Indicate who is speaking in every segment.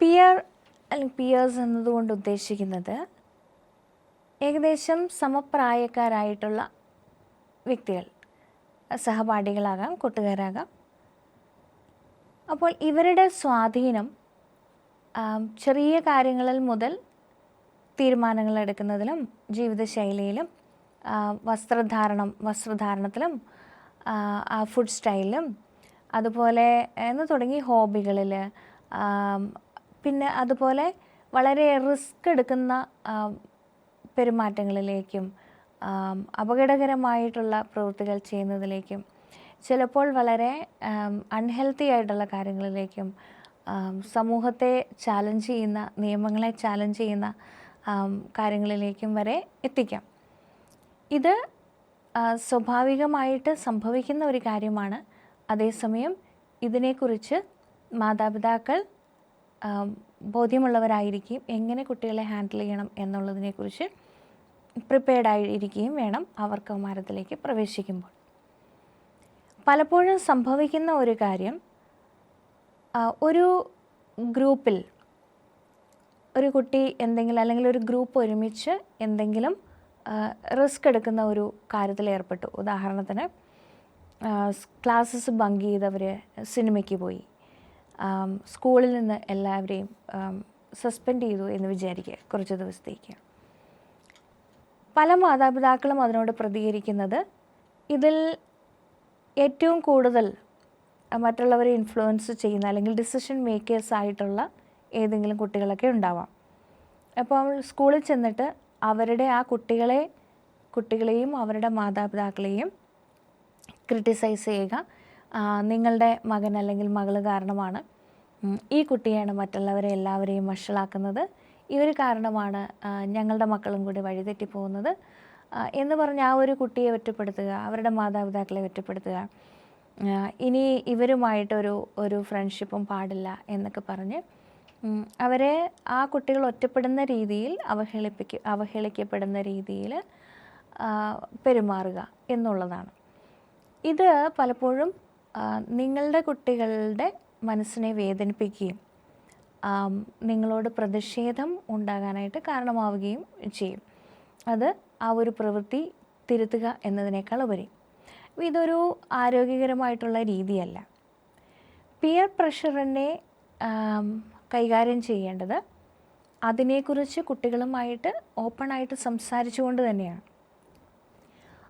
Speaker 1: Peer അല്ലെങ്കിൽ Pierce എന്നതുകൊണ്ട് ഉദ്ദേശിക്കുന്നത് ഏകദേശം സമപ്രായക്കാരായിട്ടുള്ള വ്യക്തികൾ സഹപാഠികളാകാം കൂട്ടുകാരാകാം. അപ്പോൾ ഇവരുടെ സ്വാധീനം ചെറിയ കാര്യങ്ങളിൽ മുതൽ തീരുമാനങ്ങൾ എടുക്കുന്നതിലും ജീവിതശൈലിയിലും വസ്ത്രധാരണം വസ്ത്രധാരണത്തിലും ഫുഡ് സ്റ്റൈലിലും അതുപോലെ എന്ന് തുടങ്ങി ഹോബികളിൽ പിന്നെ അതുപോലെ വളരെ റിസ്ക് എടുക്കുന്ന പെരുമാറ്റങ്ങളിലേക്കും അപകടകരമായിട്ടുള്ള പ്രവൃത്തികൾ ചെയ്യുന്നതിലേക്കും ചിലപ്പോൾ വളരെ അൺഹെൽത്തി ആയിട്ടുള്ള കാര്യങ്ങളിലേക്കും സമൂഹത്തെ ചാലഞ്ച് ചെയ്യുന്ന നിയമങ്ങളെ ചാലഞ്ച് ചെയ്യുന്ന കാര്യങ്ങളിലേക്കും വരെ എത്തിക്കാം. ഇത് സ്വാഭാവികമായിട്ട് സംഭവിക്കുന്ന ഒരു കാര്യമാണ്. അതേസമയം ഇതിനെക്കുറിച്ച് മാതാപിതാക്കൾ ബോധ്യമുള്ളവരായിരിക്കും എങ്ങനെ കുട്ടികളെ ഹാൻഡിൽ ചെയ്യണം എന്നുള്ളതിനെക്കുറിച്ച് പ്രിപ്പയർഡ് ആയിരിക്കുകയും വേണം അവർ കൗമാരത്തിലേക്ക് പ്രവേശിക്കുമ്പോൾ. പലപ്പോഴും സംഭവിക്കുന്ന ഒരു കാര്യം ഒരു ഗ്രൂപ്പിൽ ഒരു കുട്ടി എന്തെങ്കിലും അല്ലെങ്കിൽ ഒരു ഗ്രൂപ്പ് ഒരുമിച്ച് എന്തെങ്കിലും റിസ്ക് എടുക്കുന്ന ഒരു കാര്യത്തിൽ ഏർപ്പെട്ടു. ഉദാഹരണത്തിന് ക്ലാസ്സസ് ബങ്ക് ചെയ്തവർ സിനിമയ്ക്ക് പോയി. സ്കൂളിൽ നിന്ന് എല്ലാവരെയും സസ്പെൻഡ് ചെയ്തു എന്ന് വിചാരിക്കുക കുറച്ച് ദിവസത്തേക്ക്. പല മാതാപിതാക്കളും അതിനോട് പ്രതികരിക്കുന്നത് ഇതിൽ ഏറ്റവും കൂടുതൽ മറ്റുള്ളവരെ ഇൻഫ്ലുവൻസ് ചെയ്യുന്ന അല്ലെങ്കിൽ ഡിസിഷൻ മേക്കേഴ്സ് ആയിട്ടുള്ള ഏതെങ്കിലും കുട്ടികളൊക്കെ ഉണ്ടാവാം. അപ്പോൾ സ്കൂളിൽ ചെന്നിട്ട് അവരുടെ ആ കുട്ടികളെ കുട്ടികളെയും അവരുടെ മാതാപിതാക്കളെയും ക്രിട്ടിസൈസ് ചെയ്യുക. നിങ്ങളുടെ മകൻ അല്ലെങ്കിൽ മകൾ കാരണമാണ്. ഈ കുട്ടിയാണ് മറ്റുള്ളവരെ എല്ലാവരെയും വഷളാക്കുന്നത്. ഇവർ കാരണമാണ് ഞങ്ങളുടെ മക്കളും കൂടി വഴിതെറ്റി പോകുന്നത് എന്ന് പറഞ്ഞ് ആ ഒരു കുട്ടിയെ ഒറ്റപ്പെടുത്തുക അവരുടെ മാതാപിതാക്കളെ ഒറ്റപ്പെടുത്തുക ഇനി ഇവരുമായിട്ടൊരു ഒരു ഫ്രണ്ട്ഷിപ്പും പാടില്ല എന്നൊക്കെ പറഞ്ഞ് അവരെ ആ കുട്ടികൾ ഒറ്റപ്പെടുന്ന രീതിയിൽ അവഹേളിപ്പിക്ക അവഹേളിക്കപ്പെടുന്ന രീതിയിൽ പെരുമാറുക എന്നുള്ളതാണ്. ഇത് പലപ്പോഴും നിങ്ങളുടെ കുട്ടികളുടെ മനസ്സിനെ വേദനിപ്പിക്കുകയും നിങ്ങളോട് പ്രതിഷേധം ഉണ്ടാകാനായിട്ട് കാരണമാവുകയും ചെയ്യും. അത് ആ ഒരു പ്രവൃത്തി തിരുത്തുക എന്നതിനേക്കാൾ ഉപരി. ഇതൊരു ആരോഗ്യകരമായിട്ടുള്ള രീതിയല്ല. പിയർ പ്രഷറിനെ കൈകാര്യം ചെയ്യേണ്ടത് അതിനെക്കുറിച്ച് കുട്ടികളുമായിട്ട് ഓപ്പണായിട്ട് സംസാരിച്ചുകൊണ്ട് തന്നെയാണ്.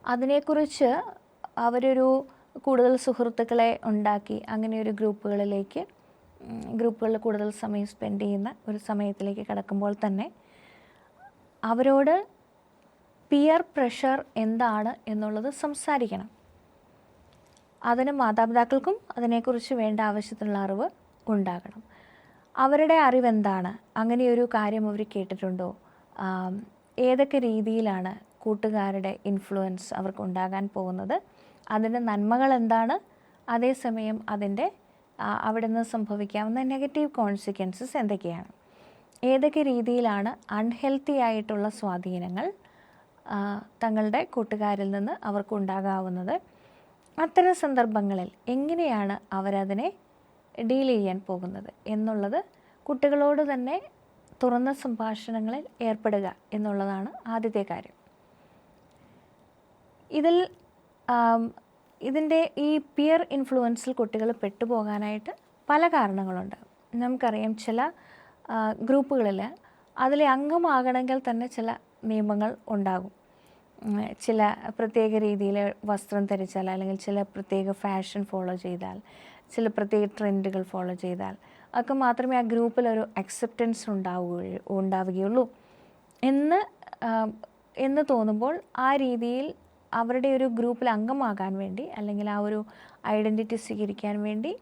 Speaker 1: അതിനെക്കുറിച്ച് അവരൊരു കൂടുതൽ സുഹൃത്തുക്കളെ ഉണ്ടാക്കി അങ്ങനെ ഒരു ഗ്രൂപ്പുകളിലേക്ക് ഗ്രൂപ്പുകളിൽ കൂടുതൽ സമയം സ്പെൻഡ് ചെയ്യുന്ന ഒരു സമയത്തിലേക്ക് കടക്കുമ്പോൾ തന്നെ അവരോട് പിയർ പ്രഷർ എന്താണ് എന്നുള്ളത് സംസാരിക്കണം. അതിന് മാതാപിതാക്കൾക്കും അതിനെക്കുറിച്ച് വേണ്ട ആവശ്യത്തിനുള്ള അറിവ് ഉണ്ടാകണം. അവരുടെ അറിവെന്താണ്? അങ്ങനെ ഒരു കാര്യം അവർ കേട്ടിട്ടുണ്ടോ? ഏതൊക്കെ രീതിയിലാണ് കൂട്ടുകാരുടെ ഇൻഫ്ലുവൻസ് അവർക്ക് ഉണ്ടാകാൻ പോകുന്നത്? അതിന്റെ നന്മകൾ എന്താണ് അതേസമയം അതിന്റെ അവിടെ നിന്ന് സംഭവിക്കാവുന്ന നെഗറ്റീവ് കോൺസിക്വൻസസ് എന്തൊക്കെയാണ്? ഏതൊക്കെ രീതിയിലാണ് അൺഹെൽത്തി ആയിട്ടുള്ള സ്വാധീനങ്ങൾ തങ്ങളുടെ കൂട്ടുകാരിൽ നിന്ന് അവർക്കുണ്ടാകാവുന്നത്? അത്തരം സന്ദർഭങ്ങളിൽ എങ്ങനെയാണ് അവരതിനെ ഡീൽ ചെയ്യാൻ പോകുന്നത്? എന്നുള്ളത് കുട്ടികളോട് തന്നെ തുറന്ന സംഭാഷണങ്ങളിൽ ഏർപ്പെടുക എന്നുള്ളതാണ് ആദ്യത്തെ കാര്യം. ഇതിൽ ഇതിന്റെ ഈ പിയർ ഇൻഫ്ലുവൻസിൽ കുട്ടികൾ പെട്ടുപോകാനായിട്ട് പല കാരണങ്ങളുണ്ട്. നമുക്കറിയാം ചില ഗ്രൂപ്പുകളിൽ അതിലെ അംഗമാകണമെങ്കിൽ തന്നെ ചില നിയമങ്ങൾ ഉണ്ടാകും. ചില പ്രത്യേക രീതിയിൽ വസ്ത്രം ധരിച്ചാൽ അല്ലെങ്കിൽ ചില പ്രത്യേക ഫാഷൻ ഫോളോ ചെയ്താൽ ചില പ്രത്യേക ട്രെൻഡുകൾ ഫോളോ ചെയ്താൽ ഒക്കെ മാത്രമേ ആ ഗ്രൂപ്പിൽ ഒരു അക്സെപ്റ്റൻസ് ഉണ്ടാവുകയുള്ളൂ ഉണ്ടാവുകയുള്ളൂ. എന്ന് എന്ന് തോന്നുമ്പോൾ ആ രീതിയിൽ അവരുടെ ഒരു ഗ്രൂപ്പിൽ അംഗമാകാൻ വേണ്ടി അല്ലെങ്കിൽ ആ ഒരു ഐഡന്റിറ്റി സ്വീകരിക്കാൻ വേണ്ടി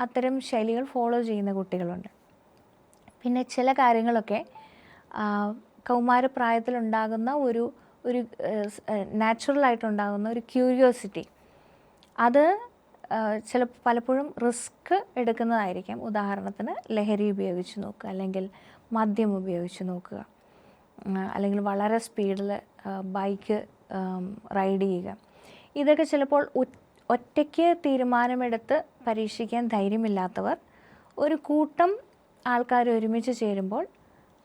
Speaker 1: അത്തരം ശൈലികൾ ഫോളോ ചെയ്യുന്ന കുട്ടികളുണ്ട്. പിന്നെ ചില കാര്യങ്ങളൊക്കെ കൗമാരപ്രായത്തിലുണ്ടാകുന്ന ഒരു ഒരു നാച്ചുറൽ ആയിട്ടുണ്ടാകുന്ന ഒരു ക്യൂരിയോസിറ്റി. അത് ചില പലപ്പോഴും റിസ്ക് എടുക്കുന്നതായിരിക്കാം. ഉദാഹരണത്തിന് ലഹരി ഉപയോഗിച്ച് നോക്കുക അല്ലെങ്കിൽ മദ്യം ഉപയോഗിച്ച് നോക്കുക അല്ലെങ്കിൽ വളരെ സ്പീഡിൽ ബൈക്ക് റൈഡ് ചെയ്യുക. ഇതൊക്കെ ചിലപ്പോൾ ഒറ്റയ്ക്ക് തീരുമാനമെടുത്ത് പരീക്ഷിക്കാൻ ധൈര്യമില്ലാത്തവർ ഒരു കൂട്ടം ആൾക്കാർ ഒരുമിച്ച് ചേരുമ്പോൾ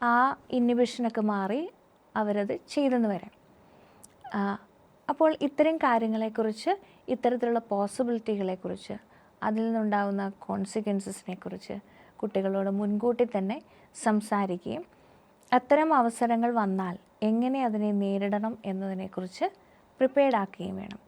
Speaker 1: ആ ഇന്നിബിഷനൊക്കെ മാറി അവരത് ചെയ്തെന്ന് വരാം. അപ്പോൾ ഇത്തരം കാര്യങ്ങളെക്കുറിച്ച് ഇത്തരത്തിലുള്ള പോസിബിലിറ്റികളെക്കുറിച്ച് അതിൽ നിന്നുണ്ടാകുന്ന കോൺസിക്വൻസസിനെക്കുറിച്ച് കുട്ടികളോട് മുൻകൂട്ടി തന്നെ സംസാരിക്കുകയും അത്തരം അവസരങ്ങൾ വന്നാൽ എങ്ങനെ അതിനെ നേരിടണം എന്നതിനെക്കുറിച്ച് പ്രിപ്പയർഡ് ആക്കുകയും വേണം.